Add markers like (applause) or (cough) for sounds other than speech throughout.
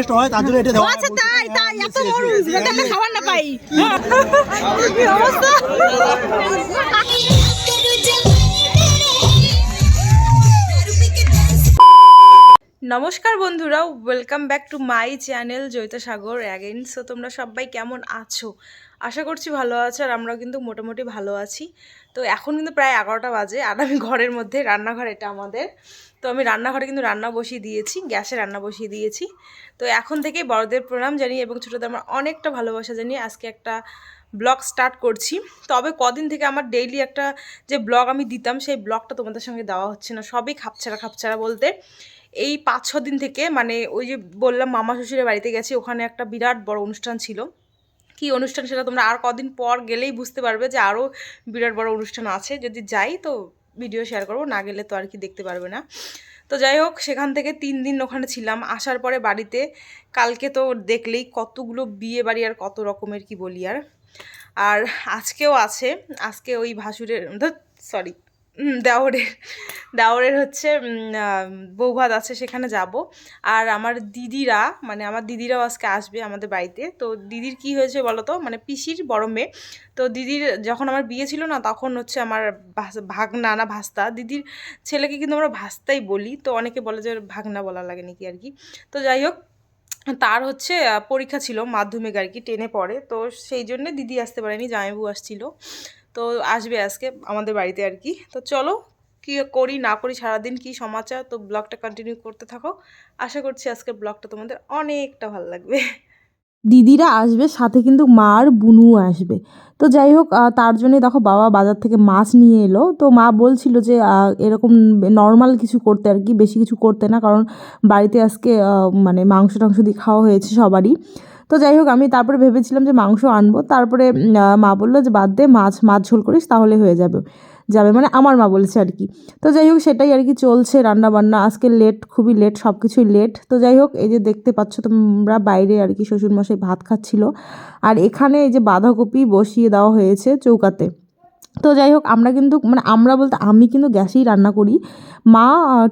Test হয় তার জন্য এটা দেওয়া আচ্ছা তাই তাই এত মরুন যাতে আমরা খাবার না পাই। কি অবস্থা? নমস্কার বন্ধুরা welcome back to my channel Joyita Sagar again so তোমরা সবাই কেমন আছো? আশা করছি ভালো আছো আর আমরাও কিন্তু মোটামুটি ভালো আছি। তো এখন কিন্তু প্রায় এগারোটা বাজে আর আমি ঘরের মধ্যে, রান্নাঘর এটা আমাদের। তো আমি রান্নাঘরে কিন্তু রান্না বসিয়ে দিয়েছি, গ্যাসে রান্না বসিয়ে দিয়েছি। তো এখন থেকে বড়দের প্রণাম জানিয়ে এবং ছোটোদের আমার অনেকটা ভালোবাসা জানিয়ে আজকে একটা ব্লগ স্টার্ট করছি। তবে কদিন থেকে আমার ডেইলি একটা যে ব্লগ আমি দিতাম, সেই ব্লগটা তোমাদের সঙ্গে দেওয়া হচ্ছে না। সবই খাপছাড়া খাপছাড়া বলতে। এই পাঁচ ছ দিন থেকে মানে ওই যে বললাম মামা শ্বশুরের বাড়িতে গেছি, ওখানে একটা বিরাট বড় অনুষ্ঠান ছিল। কি অনুষ্ঠান সেটা তোমরা আর কদিন পর গেলেই বুঝতে পারবে যে আরও বিরাট বড় অনুষ্ঠান আছে। যদি যাই তো ভিডিও শেয়ার করব, না গেলে তো আর কি দেখতে পারবে না। তো যাই হোক, সেখান থেকে তিন দিন ওখানে ছিলাম। আসার পরে বাড়িতে, কালকে তো দেখলেই কতগুলো বিয়ে বাড়ি আর কত রকমের কি বলি আর। আর আজকেও আছে, আজকে ওই ভাসুরের সরি দেওরের দেওরের হচ্ছে বৌভাত আছে, সেখানে যাব। আর আমার দিদিরা মানে আমার দিদিরাও আজকে আসবে আমাদের বাড়িতে। তো দিদির কি হয়েছে বলো তো মানে পিসির বড় মেয়ে। তো দিদির যখন আমার বিয়ে ছিল না, তখন হচ্ছে আমার ভাগনা না ভাস্তা, দিদির ছেলেকে কিন্তু আমরা ভাস্তাই বলি। তো অনেকে বলে যে ভাগনা বলা লাগে নাকি আর কি। তো যাই হোক, তার হচ্ছে পরীক্ষা ছিল মাধ্যমিক আর কি, টেনে পড়ে। তো সেই জন্য দিদি আসতে পারেনি জামাইবু আসছিল। তো আসবে আজকে আমাদের বাড়িতে আর কি। তো চলো কি করি না করি সারাদিন কি সমাচার, তো ব্লগটা কন্টিনিউ করতে থাকো। আশা করছি আজকের ব্লগটা তোমাদের অনেকটা ভালো লাগবে। দিদিরা আসবে, সাথে কিন্তু মা আর বুনুও আসবে। তো যাই হোক তার জন্যে দেখো বাবা বাজার থেকে মাছ নিয়ে এলো। তো মা বলছিল যে এরকম নর্মাল কিছু করতে আর কি, বেশি কিছু করতে না, কারণ বাড়িতে আজকে মানে মাংস টাংস দিয়ে খাওয়া হয়েছে সবারই। তো যাই হোক, আমি তারপরে ভেবেছিলাম যে মাংস আনব। তারপরে মা বলল যে বাদ দে, মাছ মাছ ঝোল করিস, তাহলে হয়ে যাবে। যাবে মানে আমার মা বলেছে আর কি। তো যাই হোক, সেটাই আর কি চলছে রান্না বান্না আজকে লেট খুবই লেট সব কিছুই লেট তো যাই হোক, এই যে দেখতে পাচ্ছ তোমরা বাইরে আর কি শ্বশুরমশাই ভাত খাচ্ছিল। আর এখানে এই যে বাঁধাকপি বসিয়ে দেওয়া হয়েছে চৌকাতে। তো যাই হোক, আমরা কিন্তু মানে আমরা বলতে আমি কিন্তু গ্যাসেই রান্না করি। মা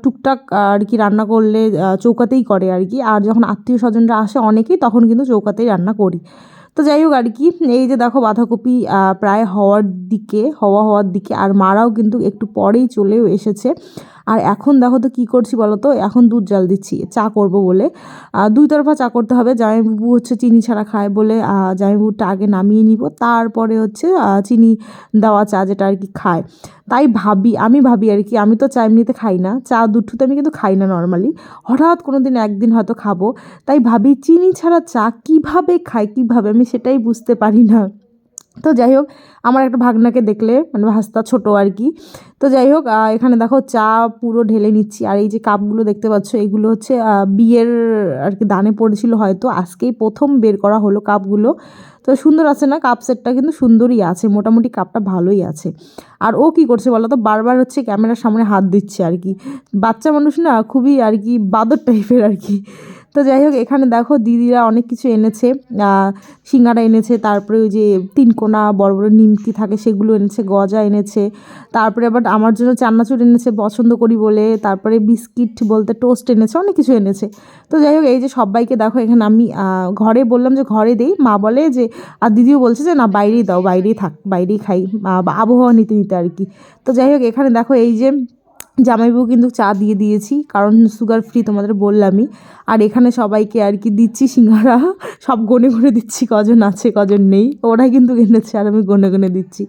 টুকটাক আর কি রান্না করলে চৌকাতেই করে আর কি। আর যখন আত্মীয় স্বজনরা আসে অনেকেই তখন কিন্তু চৌকাতেই রান্না করি। তো যাই হোক আর কি, এই যে দেখো বাঁধাকপি প্রায় হওয়ার দিকে, হওয়া হওয়ার দিকে, আর মারাও কিন্তু একটু পরেই চলেও এসেছে। আর এখন দেখো তো কী করছি বলো তো? এখন দুধ জাল দিচ্ছি, চা করব বলে। দুই তরফা চা করতে হবে। জামাইবাবু হচ্ছে চিনি ছাড়া খায় বলে জামাইবাবুটা আগে নামিয়ে নিব। তারপরে হচ্ছে চিনি দেওয়া চা যেটা আর কি খায়। তাই ভাবি, আমি ভাবি আর কি, আমি তো চা এমনিতে খাই না। চা দুধ আমি কিন্তু খাই না নর্মালি হঠাৎ কোনো দিন একদিন হয়তো খাব। তাই ভাবি, চিনি ছাড়া চা কীভাবে খায়, কীভাবে? আমি সেটাই বুঝতে পারি না। তো যাই হোক, আমার একটা ভাগনাকে দেখলে মানে ভাস্তা ছোট আর কি। তো যাই হোক এখানে দেখো চা পুরো ঢেলে নিচ্ছি। আর এই যে কাপগুলো দেখতে পাচ্ছ, এগুলো হচ্ছে বিয়ের আর কি দানে পড়েছিল হয়তো। আজকেই প্রথম বের করা হলো কাপগুলো। তো সুন্দর আছে না? কাপ সেটটা কিন্তু সুন্দরই আছে। মোটামুটি কাপটা ভালোই আছে। আর ও কি করছে বলো তো বারবার হচ্ছে ক্যামেরার সামনে হাত দিচ্ছে আর কি। বাচ্চা মানুষ না খুবই আর কি বাদর টাইপের আর কি। তো যাই হোক, এখানে দেখো দিদিরা অনেক কিছু এনেছে। সিঙ্গারা এনেছে, তারপরে ওই যে তিনকোনা বড় বড় নিমকি থাকে, সেগুলো এনেছে, গজা এনেছে। তারপরে আবার আমার জন্য চান্নাচুর এনেছে, পছন্দ করি বলে। তারপরে বিস্কিট বলতে টোস্ট এনেছে, অনেক কিছু এনেছে। তো যাই হোক, এই যে সবাইকে দেখো, এখানে আমি ঘরে বললাম যে ঘরে দেই। মা বলে যে, আর দিদিও বলছে যে, না, বাইরেই দাও, বাইরেই থাক, বাইরেই খাই। আবহাওয়া নিতে নিতে আর কি। তো যাই হোক, এখানে দেখো এই যে জামাইবাবু কিন্তু চা দিয়ে দিয়েছি, কারণ সুগার ফ্রি তোমাদের বললামই। আর এখানে সবাইকে আর কি দিচ্ছি সিঙ্গারা, সব গনে গনে দিচ্ছি, কজন আছে, কজন নেই, ওরাই কিন্তু কিনেছে আর আমি গনে গনে দিচ্ছি।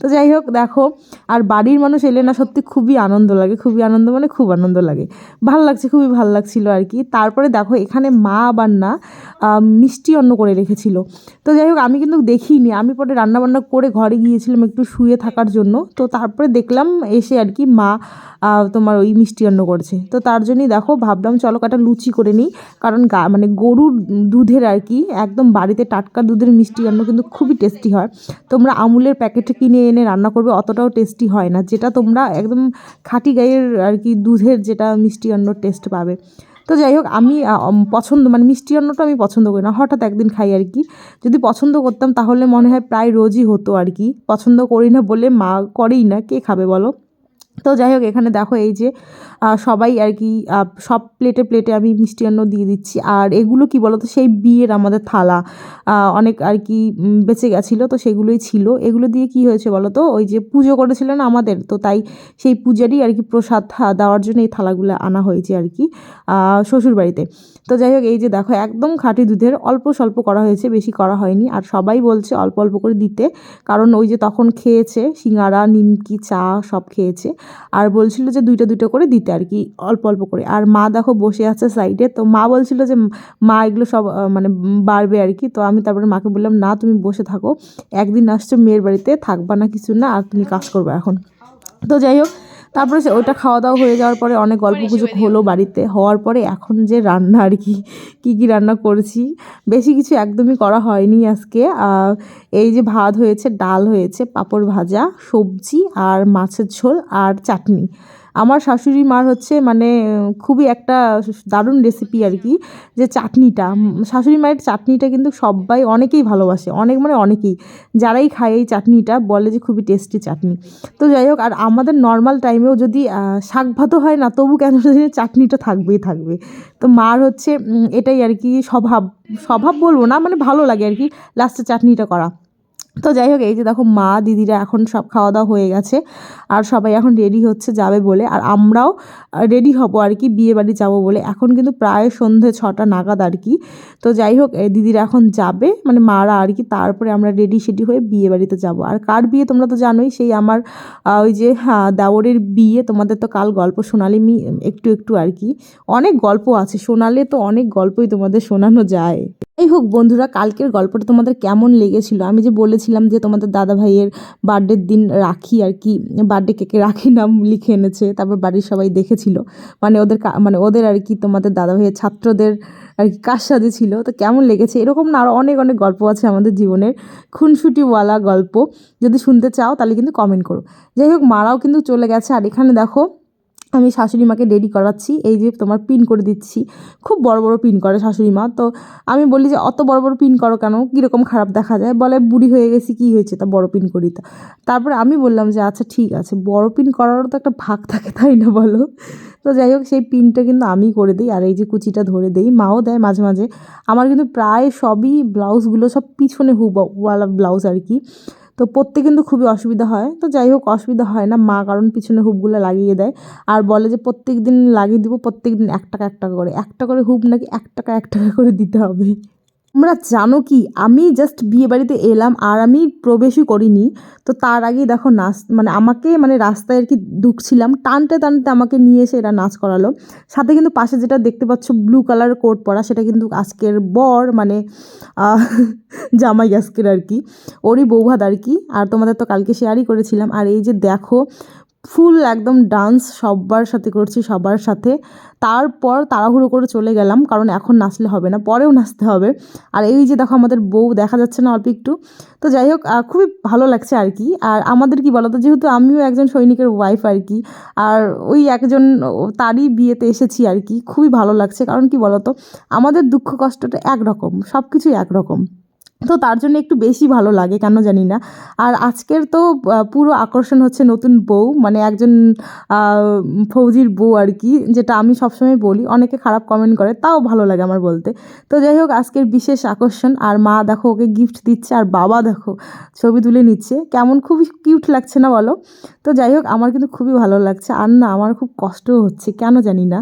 তো যাই হোক, দেখো, আর বাড়ির মানুষ এলে না সত্যি খুবই আনন্দ লাগে, খুবই আনন্দ মানে খুব আনন্দ লাগে। ভালো লাগছে, খুবই ভালো লাগছিল আর কি। তারপরে দেখো, এখানে মা আবার না মিষ্টি অন্ন করে রেখেছিল। তো যাই হোক, আমি কিন্তু দেখিনি, আমি পরে রান্নাবান্না করে ঘরে গিয়েছিলাম একটু শুয়ে থাকার জন্য। তো তারপরে দেখলাম, এসে আর কি মা তোমার ওই মিষ্টি অন্ন করছে। তো তার জন্যই দেখো, ভাবলাম চলো কটা লুচি করে নিই। কারণ গা মানে গরুর দুধের আর কি, একদম বাড়িতে টাটকা দুধের মিষ্টি অন্ন কিন্তু খুবই টেস্টি হয়। তোমরা আমুলের প্যাকেটে কিনে এনে রান্না করবে, অতটাও টেস্টি হয় না। যেটা তোমরা একদম খাঁটি গাইয়ের আর কি দুধের যেটা মিষ্টি অন্নর টেস্ট পাবে। তো যাই হোক, আমি পছন্দ মানে মিষ্টি অন্নটা আমি পছন্দ করি না। হঠাৎ একদিন খাই আর কি। যদি পছন্দ করতাম, তাহলে মনে হয় প্রায় রোজই হতো আর কি। পছন্দ করি না বলে মা করেই না, কে খাবে বলো? তো যাই হোক এখানে দেখো এই যে সবাই আর কি সব প্লেটে প্লেটে আমি মিষ্টিয়ান্ন দিয়ে দিচ্ছি। আর এগুলো কি বলতো সেই বিয়ের আমাদের থালা অনেক আর কি বেঁচে গেছিল তো সেগুলোই ছিল। এগুলো দিয়ে কি হয়েছে বলো তো ওই যে পুজো করেছিল না আমাদের তো তাই সেই পূজারই আর কি প্রসাদ দেওয়ার জন্য এই থালাগুলো আনা হয়েছে আর কি আহ, শ্বশুরবাড়িতে। তো যাই হোক এই যে দেখো একদম খাঁটি দুধের অল্প স্বল্প করা হয়েছে বেশি করা হয়নি। আর সবাই বলছে অল্প অল্প করে দিতে কারণ ওই যে তখন খেয়েছে সিঙ্গারা নিমকি চা সব খেয়েছে। আর বলছিল যে দুইটা দুইটা করে দিতে আর কি অল্প অল্প করে। আর মা দেখো বসে আছে সাইডে তো মা বলছিল যে মা এগুলো সব মানে বাড়বে আর কি। তো আমি তারপরে মাকে বললাম না তুমি বসে থাকো। একদিন আসছো মেয়ের বাড়িতে থাকবা না কিছু না আর তুমি কাজ করবে এখন। তো যাই হোক তারপরে সে ওইটা খাওয়া দাওয়া হয়ে যাওয়ার পরে অনেক গল্প গুজব হলো বাড়িতে। হওয়ার পরে এখন যে রান্না আর কি কী কী রান্না করেছি বেশি কিছু একদমই করা হয়নি আজকে। এই যে ভাত হয়েছে ডাল হয়েছে পাঁপড় ভাজা সবজি আর মাছের ঝোল আর চাটনি। আমার শাশুড়ি মার হচ্ছে মানে খুবই একটা দারুণ রেসিপি আর কি, যে চাটনিটা। শাশুড়ি মায়ের চাটনিটা কিন্তু সবাই অনেকেই ভালোবাসে, অনেক মানে অনেকেই। যারাই খায় এই চাটনিটা, বলে যে খুবই টেস্টি চাটনি। তো যাই হোক, আর আমাদের নর্মাল টাইমেও যদি শাক ভাতও হয় না, তবু কেন চাটনিটা থাকবেই থাকবে। তো মার হচ্ছে এটাই আর কি, স্বভাব। স্বভাব বলব না মানে ভালো লাগে আর কি লাস্টে চাটনিটা করা। তো যাই হোক এই যে দেখো মা, দিদিরা এখন সব খাওয়া দাওয়া হয়ে গেছে আর সবাই এখন রেডি হচ্ছে যাবে বলে আর আমরাও রেডি হব আর কি, বিয়ে বাড়ি যাব বলে। এখন কিন্তু প্রায় সন্ধে ছটা নাগাদ আর কি। তো যাই হোক দিদিরা এখন যাবে মানে মারা আর কি, তারপরে আমরা রেডি সেডি হয়ে বিয়ে বাড়িতে যাব। আর কার বিয়ে তোমরা তো জানোই, সেই আমার ওই যে দেওরের বিয়ে, তোমাদের তো কাল গল্প শোনালে মি, একটু একটু আর কি। অনেক গল্প আছে, শোনালে তো অনেক গল্পই তোমাদের শোনানো যায়। হোক বন্ধুরা, কালকের গল্পটা তোমাদের কেমন লেগেছিল? আমি যে বলেছিলাম যে তোমাদের দাদা ভাইয়ের বার্থডের দিন রাখি আর কি, বার্থডে কেকে রাখি নাম লিখে এনেছে, তারপর বাড়ির সবাই দেখেছিল। মানে ওদের মানে ওদের আর কি তোমাদের দাদা ভাইয়ের ছাত্রদের আর কি কার সাথে ছিল, তো কেমন লেগেছে? এরকম না আরও অনেক অনেক গল্প আছে আমাদের জীবনের। খুনসুটিওয়ালা গল্প। যদি শুনতে চাও তাহলে কিন্তু কমেন্ট করো। যাই হোক, মারাও কিন্তু চলে গেছে। আর এখানে দেখো আমি শাশুড়ি মাকে রেডি করাচ্ছি, এই যে তোমার পিন করে দিচ্ছি। খুব বড় বড় পিন করে শাশুড়ি মা তো আমি বলি যে অত বড় বড় পিন করো কেন? কীরকম খারাপ দেখা যায়? বলে, বুড়ি হয়ে গেছি, কী হয়েছে? তা বড় পিন করি তা। তারপরে আমি বললাম যে আচ্ছা ঠিক আছে, বড় পিন করারও তো একটা ভাগ থাকে, তাই না বলো? তো যাই হোক, সেই পিনটা কিন্তু আমি করে দিই, আর এই যে কুচিটা ধরে দিই, মাও দেয় মাঝে মাঝে। আমার কিন্তু প্রায় সবই ব্লাউজগুলো সব পিছনে হুবওয়ালা ব্লাউজ আর কি। তো পড়তে কিন্তু খুবই অসুবিধা হয়। তো যাই হোক, অসুবিধা হয় না। মা কারণ পিছনে হুপগুলো লাগিয়ে দেয়। আর বলে যে প্রত্যেক দিন লাগিয়ে দিব প্রত্যেক দিন এক টাকা এক টাকা করে। এক টাকা করে হুপ নাকি এক টাকা এক টাকা করে দিতে হবে। তোমরা জানো কি, আমি জাস্ট বিয়ে বাড়িতে এলাম আর আমি প্রবেশই করিনি। তো তার আগেই দেখো নাচ মানে আমাকে মানে রাস্তায় আর কি ঢুকছিলাম। টানতে টানতে আমাকে নিয়ে এসে এরা নাচ করালো। সাথে কিন্তু পাশে যেটা দেখতে পাচ্ছ ব্লু কালার কোট পরা, সেটা কিন্তু আজকের বর মানে (laughs) জামাই আজকের আর কি ওরই বৌভাত আর কি আর তোমাদের তো কালকে শেয়ারই করেছিলাম। আর এই যে দেখো ফুল একদম ডান্স সবার সাথে করছি, সবার সাথে। তারপর তাড়াহুড়ো করে চলে গেলাম, কারণ এখন নাচলে হবে না, পরেও নাচতে হবে। আর এই যে দেখো আমাদের বউ, দেখা যাচ্ছে না অল্প একটু। তো যাই হোক খুবই ভালো লাগছে আর কি। আর আমাদের কি বলতো, যেহেতু আমিও একজন সৈনিকের ওয়াইফ আর কি, আর ওই একজন, তারই বিয়েতে এসেছি আর কি, খুবই ভালো লাগছে। কারণ কি বলতো, আমাদের দুঃখ কষ্টটা একরকম সব কিছুই একরকম। তো তার জন্য একটু বেশি ভালো লাগে, কেন জানি না। আর আজকের তো পুরো আকর্ষণ হচ্ছে নতুন বউ মানে একজন ফৌজির বউ আর কি, যেটা আমি সবসময় বলি। অনেকে খারাপ কমেন্ট করে, তাও ভালো লাগে আমার বলতে। তো যাই হোক, আজকের বিশেষ আকর্ষণ, আর মা দেখো ওকে গিফট দিচ্ছে, আর বাবা দেখো ছবি তুলে নিচ্ছে। কেমন খুবই কিউট লাগছে না বলো? তো যাই হোক, আমার কিন্তু খুবই ভালো লাগছে। আর না, আমার খুব কষ্টও হচ্ছে, কেন জানি না।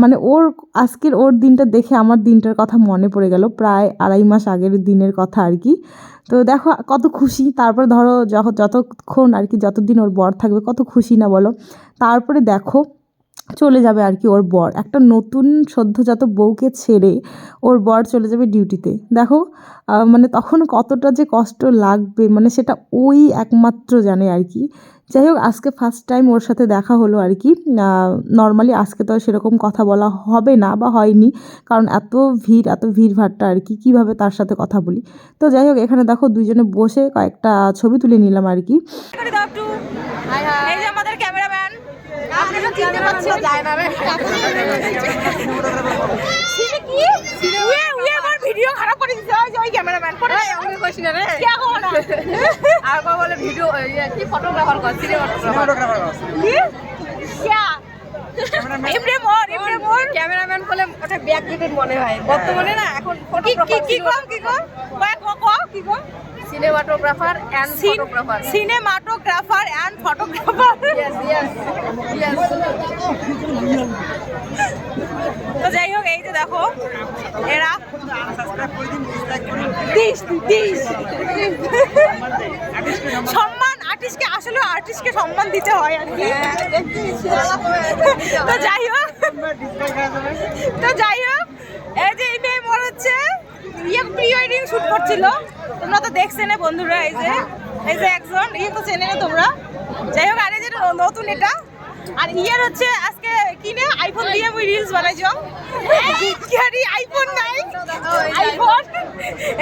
মানে ওর, আজকের ওর দিনটা দেখে আমার দিনটার কথা মনে পড়ে গেল। প্রায় আড়াই মাস আগের দিনের কথা। আর কি। তো দেখো, কত খুশি। তারপরে ধরো যখন যতক্ষণ আর কি, যতদিন ওর বর থাকবে, কত খুশি না বলো। তারপরে দেখো, চলে যাবে আর কি ওর বর। একটা নতুন সদ্যজাত বউকে ছেড়ে ওর বর চলে যাবে ডিউটিতে। দেখো মানে তখন কতটা যে কষ্ট লাগবে মানে সেটা ওই একমাত্র জানে আর কি। যাই হোক আজকে ফার্স্ট টাইম ওর সাথে দেখা হলো আর কি। নর্মালি আজকে তো আর সেরকম কথা বলা হবে না বা হয়নি কারণ এত ভিড় এত ভিড় ভাট্টা আর কি কীভাবে তার সাথে কথা বলি। তো যাই হোক এখানে দেখো দুইজনে বসে কয়েকটা ছবি তুলে নিলাম আর কি করে দাও একটু এই যে আমাদের ক্যামেরাম্যান ভিডিও খারাপ করে দিছে। ওই যে ওই ক্যামেরাম্যান। করে আর বলে ভিডিও কি ফটোগ্রাফার কর সিনেমাটোগ্রাফার কি? क्या ইমরে মোর ইমরে মোর। ক্যামেরাম্যান বলে ওটা ব্যাক মনে হয়। বর্তমানে না এখন কি কি কি কম কি কম? কয় ক ক কি কম? Cinematographer and photographer cinematographer and photographer তো যাই হোক এই যে দেখো এরা সম্মান আর্টিস্টকে আসলে আর্টিস্টকে সম্মান দিতে হয় আর কি। তো যাই হোক তো যাই হোক এই যে এই মেয়ে মনে হচ্ছে ইয়ে প্রি ওয়েডিং শুট করছিল। তোমরা তো দেখছে না বন্ধুরা, এই যে এই যে একজন ইয়ে তো চেনে না তোমরা। যাই হোক, আরে যে নতুন এটা আর ইয়ার হচ্ছে আজকে কিনে আইফোন দিয়ে আমি রিলস বানাইছো কি আইফোন নাই। আইফোন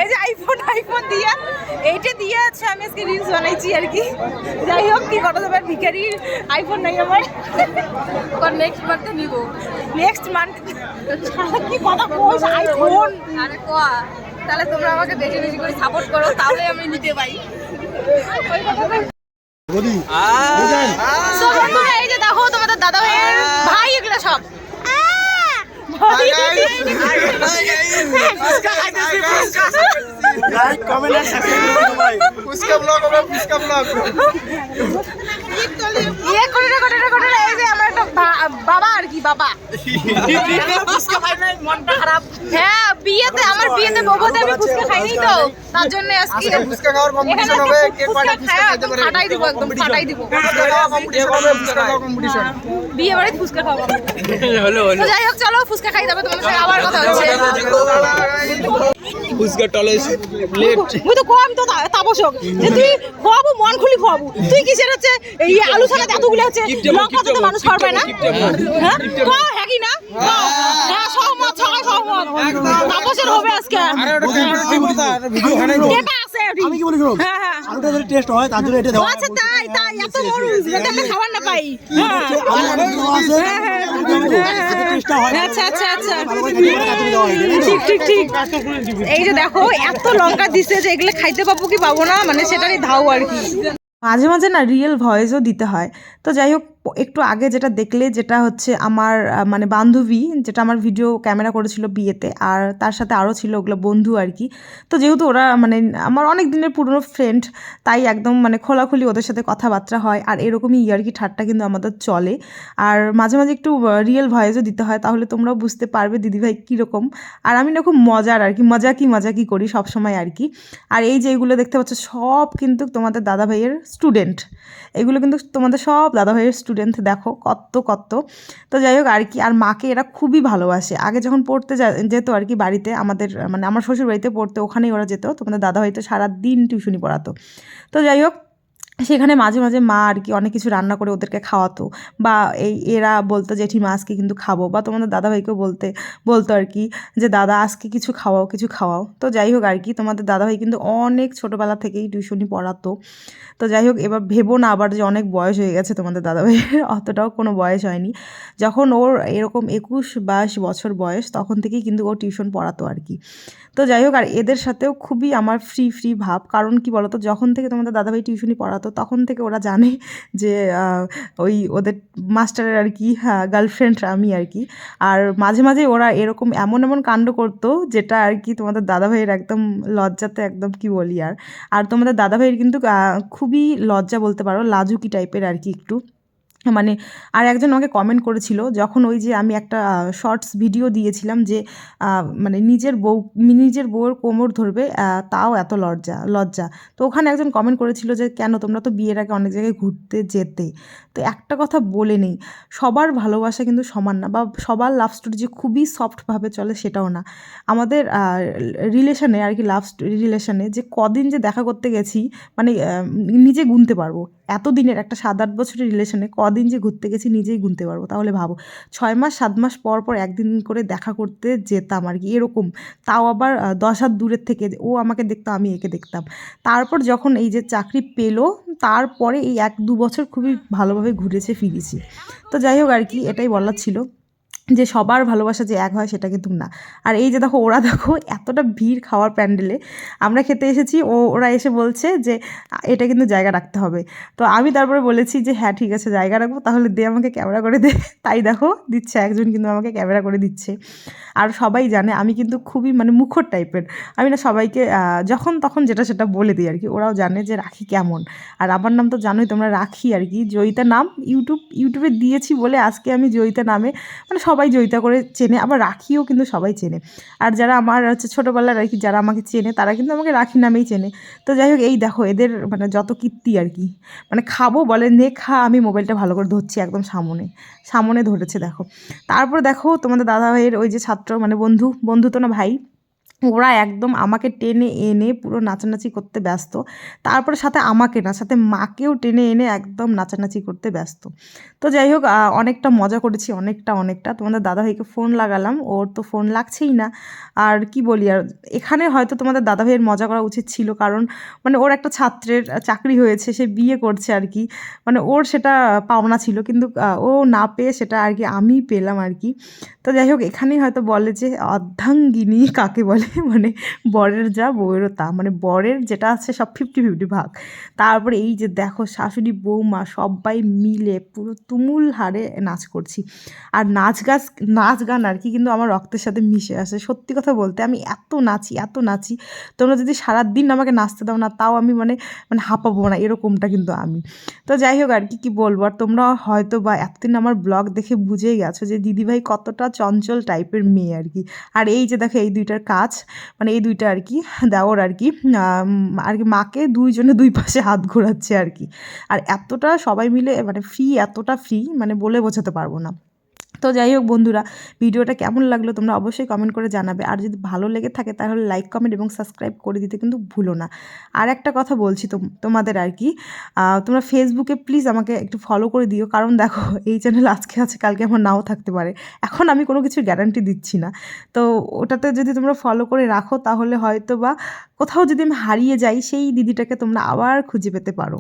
এই যে আইফোন আইফোন দিয়ে। এইটা দিয়ে আছে আমি আজকে রিলস বানাইছি আর কি। যাই হোক কি করা যাবে ভিখারি আইফোন নাই আমার। ওর নেক্সট মান্থে নিব। নেক্সট মান্থ কি কথা বলছ? আইফোন আরে কোয়া তাহলে তোমরা আমাকে বেশি বেশি করে সাপোর্ট করো তাহলে আমি নিতে পাই সো বন্ধুরা এই যে দেখো তোমাদের দাদা ভাইয়ের ভাই এগুলো সব লাইক কমেন্ট আর সাবস্ক্রাইব ভাই পুষ্কা ব্লগ হবে পুষ্কা ব্লগ ইয়ে করে রে করে রে করে রে এই যে আমার একটা বাবা আর কি বাবা পুষ্কা ভাই নাই মনটা খারাপ হ্যাঁ বিয়েতে আমার বিয়েতে বউভাতে আমি ফুচকা খাইনি তো তার জন্য আজকে আজকে ফুচকা খাওয়ার কম্পিটিশন হবে কে কয়টা ফুচকা খেতে পারে ফাটাই দিব একদম ফাটাই দিব কম্পিটিশন হবে ফুচকা কম্পিটিশন বিয়ে বাড়িতে ফুচকা খাব হলো হলো যাই হোক চলো ফুচকা খাই যাবে তোমাদের সাথে আবার কথা হচ্ছে। ফুচকা টলে লেট মুই তো কম তো তাপসক যে তুই খাওয়াবো মন খুলি খাওয়াবো তুই কিসের হচ্ছে এই আলু ছাড়া এতগুলো হচ্ছে লঙ্কা তো মানুষ খাওয়াবে না? হ্যাঁ? ক হ্যাঁ কি না? হ্যাঁ সহমত সবাই সহমত তাপসের হবে আজকে। ভিডিও আমি কি বলি হ্যাঁ হ্যাঁ। আলুটা যদি টেস্ট হয় তার জন্য এটা দেওয়া আচ্ছা তাই তাই এত খাবার না পাই। আচ্ছা আচ্ছা আচ্ছা? ঠিক ঠিক ঠিক। এই যে দেখো এত লঙ্কা দিছে যে এগুলো খাইতে পাবো কি পাবো না মানে সেটারই ধাও আর কি। মাঝে মাঝে না রিয়েল ভয়েসও দিতে হয়। তো যাই হোক একটু আগে যেটা দেখলে যেটা হচ্ছে আমার মানে বান্ধবী যেটা আমার ভিডিও ক্যামেরা করেছিল বিয়েতে আর তার সাথে আরও ছিল ওগুলো বন্ধু আর কি। তো যেহেতু ওরা মানে আমার অনেক দিনের পুরনো ফ্রেন্ড তাই একদম মানে খোলাখুলি ওদের সাথে কথাবার্তা হয় আর এরকমই ইয়ার্কি ঠাট্টা কিন্তু আমাদের চলে। আর মাঝে মাঝে একটু রিয়েল ভয়েসও দিতে হয়, তাহলে তোমরাও বুঝতে পারবে দিদিভাই কীরকম। আর আমি না খুব মজার আর কি মজা কি মজা কি করি সব সময় আর কি। আর এই যে এগুলো দেখতে পাচ্ছ সব কিন্তু তোমাদের দাদা ভাইয়ের স্টুডেন্ট এগুলো কিন্তু তোমাদের সব দাদা ভাইয়ের স্টুডেন্ট দেখো কত কত তো যাই হোক, আর কি, আর মাকে এরা খুবই ভালোবাসে। আগে যখন পড়তে যেত আর কি বাড়িতে, আমাদের মানে আমার শ্বশুর বাড়িতে পড়তে, ওখানেই ওরা যেত। তোমাদের দাদা হয়তো সারা সারাদিন টিউশনি পড়াতো। তো যাই হোক সেখানে মাঝে মাঝে মা আর কি অনেক কিছু রান্না করে ওদেরকে খাওয়াতো। বা এই এরা বলতো জেঠিমা আজকে কিন্তু খাব। বা তোমাদের দাদাভাইকেও বলতে, বলতো আর কি যে, দাদা, আজকে কিছু খাওয়াও কিছু খাওয়াও। তো যাই হোক আর কি, তোমাদের দাদাভাই কিন্তু অনেক ছোটোবেলা থেকেই টিউশনি পড়াতো। তো যাই হোক, এবার ভেবো না আবার যে, অনেক বয়স হয়ে গেছে তোমাদের দাদাভাইয়ের, (laughs) অতটাও কোনো বয়স হয়নি। যখন ওর এরকম একুশ বাইশ বছর বয়স, তখন থেকেই কিন্তু ও টিউশন পড়াতো আর কি। তো যাই হোক, আর এদের সাথেও খুবই আমার ফ্রি ফ্রি ভাব। কারণ কি বলতো, যখন থেকে তোমাদের দাদাভাই টিউশনি পড়াতো তখন থেকে ওরা জানে যে ওই ওদের মাস্টারের আর কি গার্লফ্রেন্ড আমি আর কি। আর মাঝে মাঝে ওরা এরকম এমন এমন কাণ্ড করতো, যেটা আর কি তোমাদের দাদাভাইয়ের একদম লজ্জাতে একদম কি বলি আর। আর তোমাদের দাদাভাইয়ের কিন্তু খুবই লজ্জা বলতে পারো, লাজুকি টাইপের আর কি একটু। মানে আর একজন আমাকে কমেন্ট করেছিল যখন ওই যে আমি একটা শর্টস ভিডিও দিয়েছিলাম যে মানে নিজের বউ, নিজের বউয়ের কোমর ধরবে তাও এত লজ্জা লজ্জা। তো ওখানে একজন কমেন্ট করেছিল যে, কেন তোমরা তো বিয়ের আগে অনেক জায়গায় ঘুরতে যেতে? তো একটা কথা বলে নেই, সবার ভালোবাসা কিন্তু সমান না বা সবার লাভ স্টোরি যে খুবই সফটভাবে চলে সেটাও না। আমাদের রিলেশনে আর কি লাভ রিলেশনে যে কদিন যে দেখা করতে গেছি মানে নিজে গুনতে পারব। এত দিনের একটা সাত আট বছরের রিলেশনে কদিন যে ঘুরতে গেছি নিজেই গুনতে পারব, তাহলে ভাবো। ছয় মাস, সাত মাস পর পর একদিন করে দেখা করতে যেতাম আর কি, এরকম। তাও আবার দশ হাত দূরের থেকে ও আমাকে দেখতো, আমি একে দেখতাম। তারপর যখন এই যে চাকরি পেল, তারপরে এই এক দু বছর খুবই ভালোভাবে ঘুরেছে, ফিরেছি। তো যাই হোক আর কি, এটাই বলার ছিল। যে সবার ভালোবাসা যে এক হয় সেটা কিন্তু না। আর এই যে দেখো, ওরা দেখো এতটা ভিড় খাওয়ার প্যান্ডেলে। আমরা খেতে এসেছি, ও, ওরা এসে বলছে যে, এটা কিন্তু জায়গা রাখতে হবে। তো আমি তারপরে বলেছি যে হ্যাঁ ঠিক আছে, জায়গা রাখব, তাহলে দে আমাকে ক্যামেরা করে দে। (laughs) তাই দেখো, দিচ্ছে একজন কিন্তু আমাকে ক্যামেরা করে দিচ্ছে। আর সবাই জানে, আমি কিন্তু খুবই মানে মুখর টাইপের। আমি না সবাইকে যখন তখন যেটা সেটা বলে দিই আর কি ওরাও জানে যে, রাখি কেমন? আর আমার নাম তো জানোই, তোমরা রাখি আর কি জয়িতা নাম, ইউটিউব, ইউটিউবে দিয়েছি বলে আজকে আমি জয়িতা নামে মানে সবাই জয়িতা করে চেনে, আবার রাখিও কিন্তু সবাই চেনে। আর যারা আমার হচ্ছে ছোটোবেলার আর কি যারা আমাকে চেনে, তারা কিন্তু আমাকে রাখি নামেই চেনে। তো যাই হোক, এই দেখো, এদের মানে যত কীর্তি আর কি মানে খাব বলে নে, খা, আমি মোবাইলটা ভালো করে ধরছি একদম সামনে সামনে ধরেছে, দেখো। তারপর দেখো, তোমাদের দাদা ভাইয়ের ওই যে ছাত্র মানে বন্ধু বন্ধু তো না ভাই ওরা একদম আমাকে টেনে এনে পুরো নাচানাচি করতে ব্যস্ত। তারপরে সাথে আমাকে না, সাথে মাকেও টেনে এনে একদম নাচানাচি করতে ব্যস্ত। তো যাই হোক অনেকটা মজা করেছি, অনেকটা অনেকটা। তোমাদের দাদাভাইকে ফোন লাগালাম, ওর তো ফোন লাগছেই না। আর কি বলি, আর এখানে হয়তো তোমাদের দাদাভাইয়ের মজা করা উচিত ছিল, কারণ মানে ওর একটা ছাত্রের চাকরি হয়েছে, সে বিয়ে করছে আর কি। মানে ওর সেটা পাওনা ছিল, কিন্তু ও না পেয়ে সেটা আর কি আমি পেলাম আর কি। তো যাই হোক, এখানেই হয়তো বলে যে অর্ধাঙ্গিনী কাকে বলে? মানে বরের যা বউয়েরও তা মানে বরের যেটা আছে সব ফিফটি ফিফটি ভাগ। তারপরে এই যে দেখো শাশুড়ি, বৌমা সবাই মিলে পুরো তুমুল হারে নাচ করছি। আর নাচ গাছ, নাচ গান আর কি কিন্তু আমার রক্তের সাথে মিশে আসে। সত্যি কথা বলতে আমি এত নাচি এত নাচি। তোমরা যদি সারাদিন আমাকে নাচতে দাও না, তাও আমি মানে মানে হাঁপাবো না, এরকমটা কিন্তু আমি। তো যাই হোক আর কি কি বলব? আর তোমরা হয়তো বা এতদিন আমার ব্লগ দেখে বুঝেই গেছো যে দিদিভাই কতটা চঞ্চল টাইপের মেয়ে আর কি। আর এই যে দেখো এই দুইটার কাজ মানে এই দুইটা আর কি দেওয়ার আর কি আর কি মাকে দুইজনে দুই পাশে হাত ঘোরাচ্ছে আর কি। আর এতটা সবাই মিলে মানে ফ্রি এতটা ফ্রি মানে বলে বোঝাতে পারব না। তো যাই হোক বন্ধুরা, ভিডিওটা কেমন লাগল তোমরা অবশ্যই কমেন্ট করে জানাবে। আর যদি ভালো লেগে থাকে তাহলে লাইক কমেন্ট এবং সাবস্ক্রাইব করে দিতে কিন্তু ভুলো না। আর একটা কথা বলছি তোম- তোমাদের আর কি তোমরা ফেসবুকে প্লিজ আমাকে একটু ফলো করে দিও। কারণ দেখো, এই চ্যানেল আজকে আছে, কালকে আমার নাও থাকতে পারে। এখন আমি কোনো কিছু গ্যারান্টি দিচ্ছি না। তো ওটাতে যদি তোমরা ফলো করে রাখো তাহলে হয়তো বা কোথাও যদি আমি হারিয়ে যাই, সেই দিদিটাকে তোমরা আবার খুঁজে পেতে পারো।